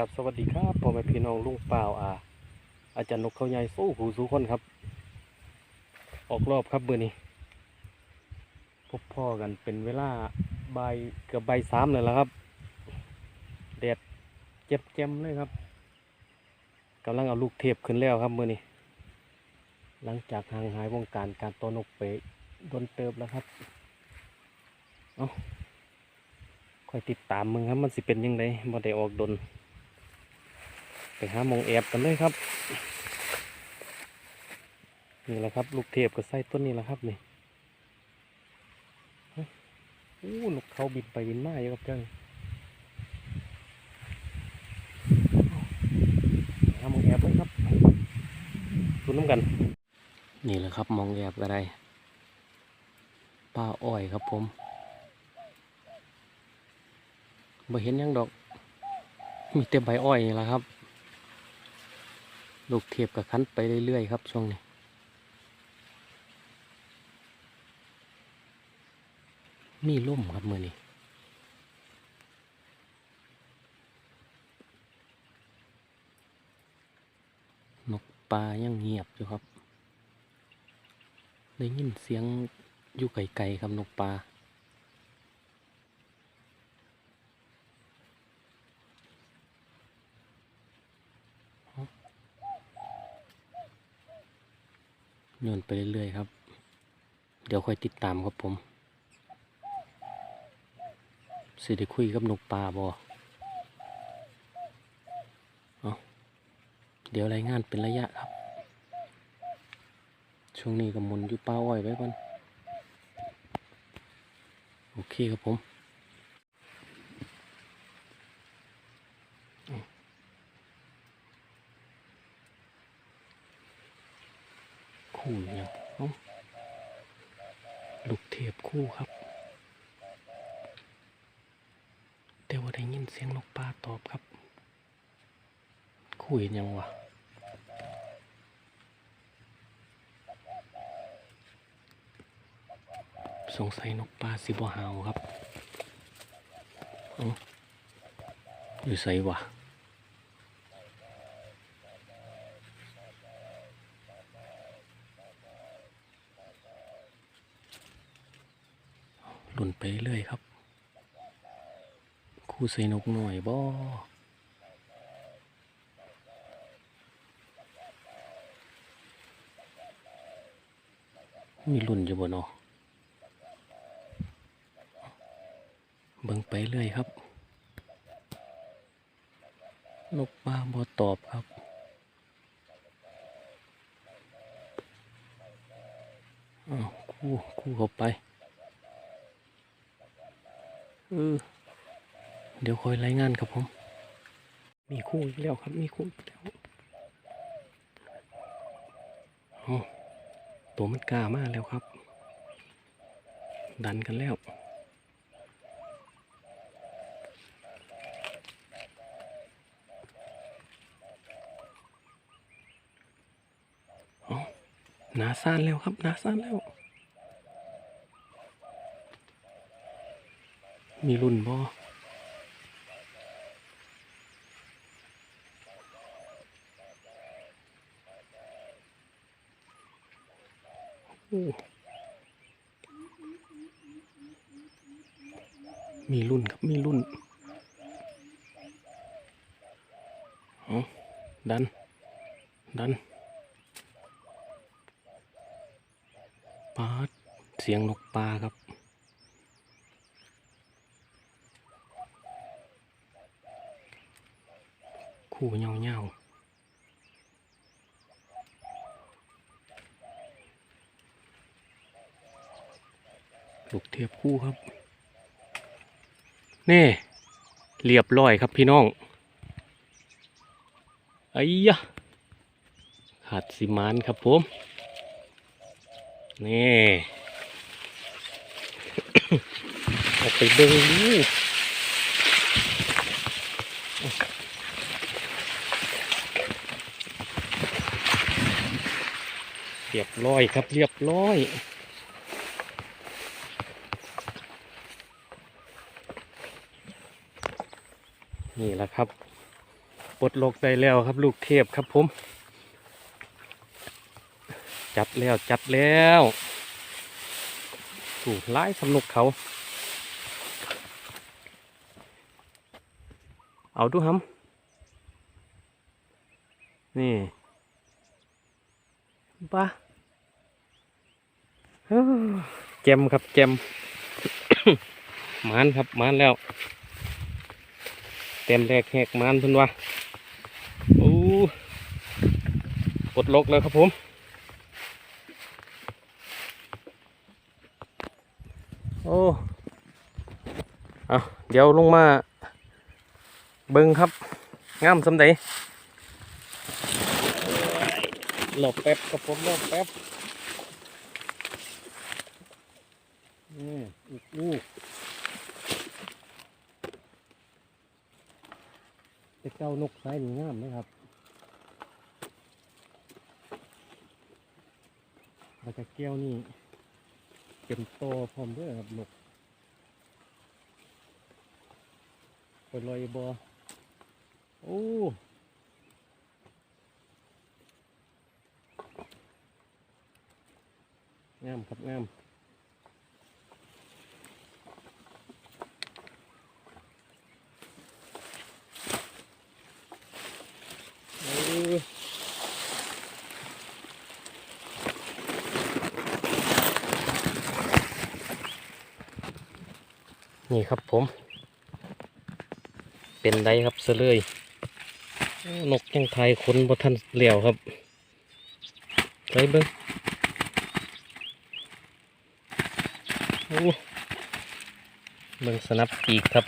ครับสวัสดีครับพ่อแม่พี่น้องลุงเปล่าอาอาจารย์นกเขาใหญ่สู้หูสู้คนครับ ออกรอบครับเบอร์นี้ พบพ่อกันเป็นเวลาใบาเกือบใบสามเลยแล้วครับแดดเจ็บเจ็มเลยครับกำลังเอาลูกเทปขึ้นแล้วครับเบอร์นี้ หลังจากห่างหายวงการการตัวนกเปะโดนเติบแล้วครับเอาคอยติดตามมึงครับมันสิเป็นยังไงบ่ได้ออกดน หามองแอบกันเลยครับ นี่แหละครับ ลูกเทพก็ใส่ต้นนี้แหละครับนี่อู้นกเขาบินไปบินมาอยู่ครับเจ้าหามองแอบเลยครับดูน้ำกัน นี่แหละครับมองแอบอะไรป้าอ้อยครับผมบ่เห็นยังดอก มีแต่ใบอ้อยนี่แหละครับ ลูกเทียบกับคันไปเรื่อยๆครับช่วงนี้มีล่มครับมือนี้นกปลายังเงียบอยู่ครับ ได้ยินเสียงอยู่ไกลๆครับนกปลา โยนไปเรื่อยๆครับ เดี๋ยวค่อยติดตามครับผมสิได้คุยกับนกปลาบอเอาเดี๋ยวรายงานเป็นระยะครับ ช่วงนี้ก็มุนอยู่ปลาอ้อยไว้ก่อน โอเคครับผมเอา คู่เนี่ยเอ้าลูกเทพคู่ครับ แต่ว่าได้ยินเสียงนกปลาตอบครับคุยยังวะสงสัยนกปลาสิบหาวครับอ้าอยู่ใส่วะ หล่นไปเรื่อยครับ คู่ใส่นกหน่อยบ่มีรุ่นอยู่บ่เนาะเบิ่งไปเรื่อยครับ นกปลาบ่ตอบครับ อ้าวคู่คู่เข้าไป ออเดี๋ยวคอยรายงานครับผม มีคู่อีกแล้วครับ มีคู่อีกแล้วโอ้ตัวมันกล้ามากแล้วครับ ดันกันแล้วโอ้หนาซ่านแล้วครับหนาซ่านแล้ว มีรุ่นบ่อมีรุ่นครับ มีรุ่นเอาดัน ดันปาดเสียงนกปลาครับ คู่เงาเงาๆลูกเทียบคู่ครับ นี่ เรียบร้อยครับพี่น้องไอ้ยะขาดสิมานครับผม นี่ออกไปเบิ่งดู เรียบร้อยครับเรียบร้อยนี่แหละครับปลดล็อกได้แล้วครับลูกเทพครับผม จัดแล้วจัดแล้วถูกไล่สำนุกเขา เอาดูฮัมนี่ปะเฮ้อ แจมครับแจมมานครับมานแล้ว เต็มแรกแหกมานเพิ่นว่าโอ้ปดลกแล้วครับผมโอ้เอาเดี๋ยวลงมา เบิ้งครับงามสำเดหลบแป๊บกับผมหลบแป๊บ นี่อีกลูกเป็นเจ้านกสายนี่งามนะครับแล้วก็แก้วนี่เป็นโตพร้อมด้วยครับนกไปลอยบอโอ้งามครับงามเออ นี่ครับผม เป็นไดครับเสลยนกยังไทยคนบ่ทันเหลี่ยวครับไปเบิ้งเบิ้งสนับปีกครับ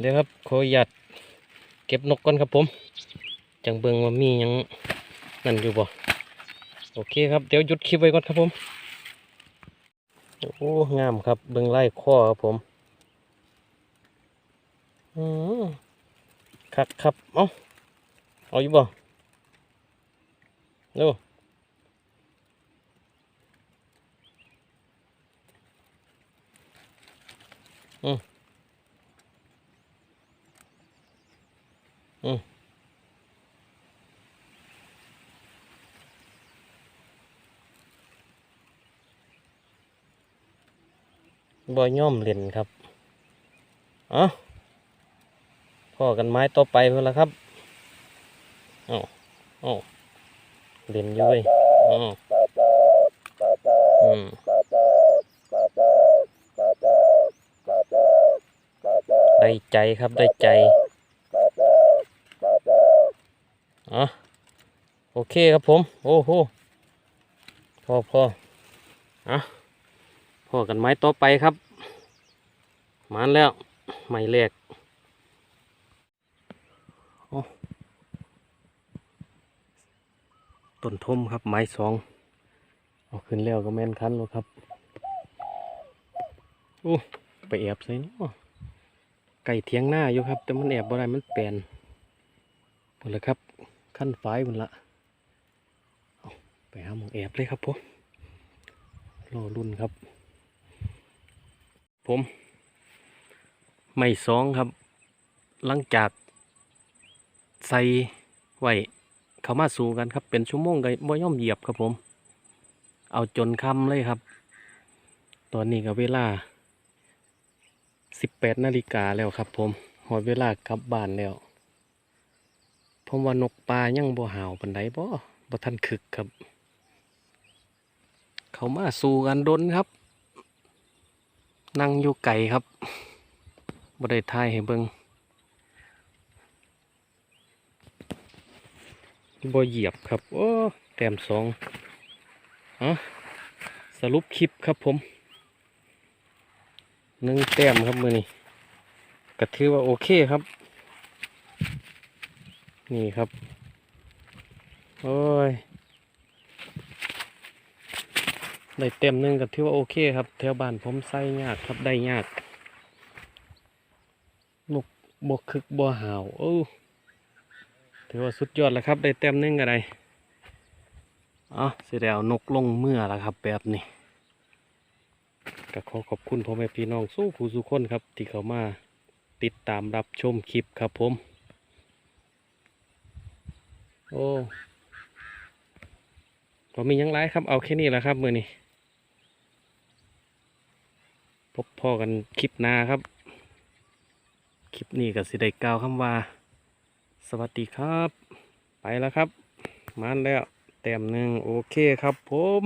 เดี๋ยวครับขอหยัดเก็บนกก่อนครับผม จังเบิงว่ามียังนั่นอยู่บ่ โอเคครับเดี๋ยวหยุดคลิปไว้ก่อนครับผมโอ้งามครับเบิ่งไล่ข้อครับผมอืมคักครับเอาเอาอยู่บ่เร็วอืมอืม บ่ย่อมเล่นครับเอ๋อพ่อกันไม้ต่อไปเพื่อละครับเอ้าเอ้าเล่นอยู่เว้ยเอ้าอืมได้ใจครับได้ใจอ๋อโอเคครับผม โอ้โหพอพออะ พอกันไม้ต่อไปครับมานแล้วไม้แรกโอ้ต้นทมครับไม้สองเอาขึ้นแล้วก็แม่นคันแล้วครับโอ้ไปแอบใส่เนาะไก่เทียงหน้าอยู่ครับ แต่มันแอบบ่ได้มันแปลนหมดเลยครับขั้นฝายหมดละไปหาหมองแอบเลยครับผมรอรุ่นครับ ผม ไม่สองครับ หลังจากใส่ไว้เขามาสู่กันครับ เป็นชั่วโมงก็บ่ย่อมเหยียบครับผม เอาจนค่ำเลยครับ ตอนนี้ก็เวลาสิบแปดนาฬิกาแล้วครับ ผมหอดเวลากลับบ้านแล้วผมว่านกปลายังบ่ห่าวปันไดบ่บ่ทันคึกครับ เขามาสู่กันดนครับ นั่งอยู่ไก่ครับบ่ได้ทายให้เบิงบ่เหยียบครับ โอ้แต้มสองอะสรุปคลิปครับผมหนึ่งแต้มครับมือนี้ก็ถือว่าโอเคครับ นี่ครับ โอ้ย ได้เต็มหนึ่งก็ถือว่าโอเคครับแถวบ้านผมใส่ยากครับได้ยากนกบกคึกบ่หาวโอ้ถือว่าสุดยอดแล้วครับ ได้เต็มหนึ่งก็ไดอ๋อเสิแล้วนกลงเมื่อแล้วครับ แบบนี้ก็ขอขอบคุณพ่อแม่พี่น้องสู้ผู้สุคนครับ ที่เขามาติดตามรับชมคลิปครับผม โอ้ผมมียังไรครับ เอาแค่นี้แหละครับ มือนี้ พบพ่อกันคลิปหน้าครับ คลิปนี้กับสิได้กล่าวคำว่า สวัสดีครับ ไปแล้วครับ มานแล้วแต้มหนึ่งโอเคครับผม